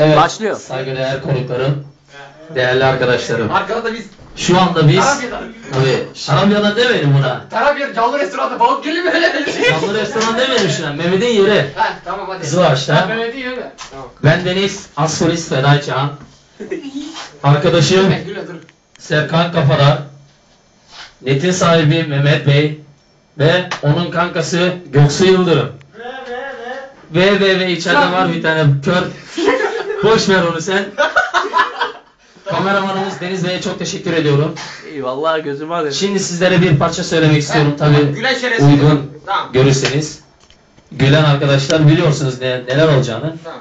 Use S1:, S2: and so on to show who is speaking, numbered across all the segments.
S1: Evet.
S2: Başlıyor.
S1: Saygıdeğer konuklarım, değerli arkadaşlarım.
S3: Arkada da biz
S1: Şu anda biz,
S3: Tarabya'dan.
S1: tabii, Şarabya'da demeyelim buna.
S3: Tarabya canlı restoranda balık geliyor mu öyle?
S1: Canlı restoran demeyelim şuna, Mehmet'in yeri.
S3: Ha tamam hadi.
S1: Kızılaç'ta.
S3: Ben değil öyle. Tamam.
S1: Ben Deniz, Assolist Fedai Çağan. Arkadaşım
S3: dur.
S1: Serkan Kafadar. Netin sahibi Mehmet Bey. Ve onun kankası Göksu Yıldırım. Ve ve ve içeride var bir tane kör. Boş ver onu sen. Kameramanımız Deniz Bey'e çok teşekkür ediyorum.
S2: Eyvallah gözüm ağrıyor.
S1: Şimdi sizlere bir parça söylemek istiyorum
S3: tamam.
S1: tabi
S3: Gülen şerefsiz.
S1: uygun
S3: Tamam.
S1: görürseniz. Gülen arkadaşlar biliyorsunuz ne, neler olacağını.
S3: Tamam.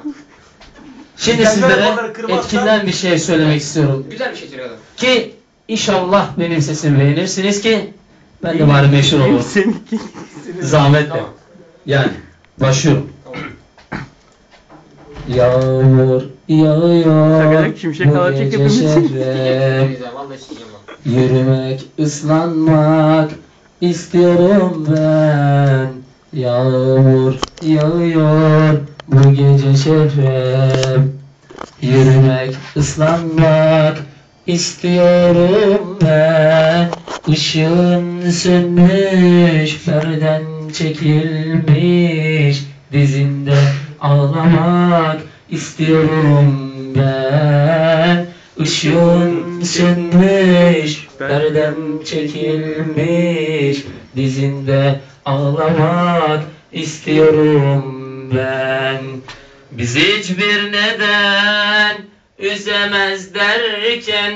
S1: Şimdi
S4: Kendine
S1: sizlere
S4: onları
S1: etkinden bir şey söylemek istiyorum.
S3: Güzel bir şey adam.
S1: Ki inşallah benim sesimi beğenirsiniz ki ben de bari meşhur olurum. Zahmetle.
S3: Tamam.
S1: Yani başlıyorum.
S3: Tamam.
S1: Yağmur yağıyor
S2: şimşek
S1: bu gece şehre. Yürümek, ıslanmak istiyorum ben. Yağmur yağıyor bu gece şehre. Yürümek, ıslanmak istiyorum ben. Işığın sönmüş, perden çekilmiş. Dizinde ağlamak istiyorum ben. Işığın sönmüş, perdem çekilmiş. Dizinde ağlamak istiyorum ben. Bizi hiçbir neden üzemez derken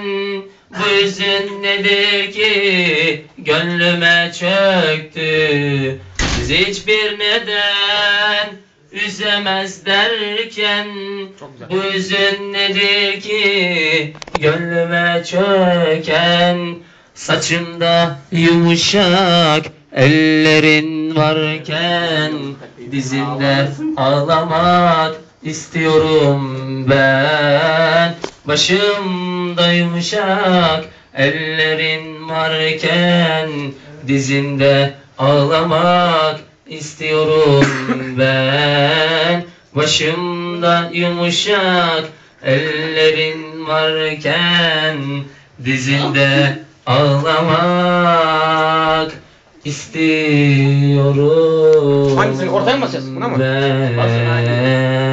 S1: bu üzün nedir ki gönlüme çöktü. Bizi hiçbir neden üzemez derken bu üzün nedir ki? Gönlüme çöken saçımda yumuşak ellerin varken dizimde ağlamak istiyorum ben. Başımda yumuşak ellerin varken dizimde ağlamak istiyorum ben başımda yumuşak ellerin varken dizinde ağlamak istiyorum
S3: Hangisini? Ortaya mı basacağız? Buna mı?
S1: Ben.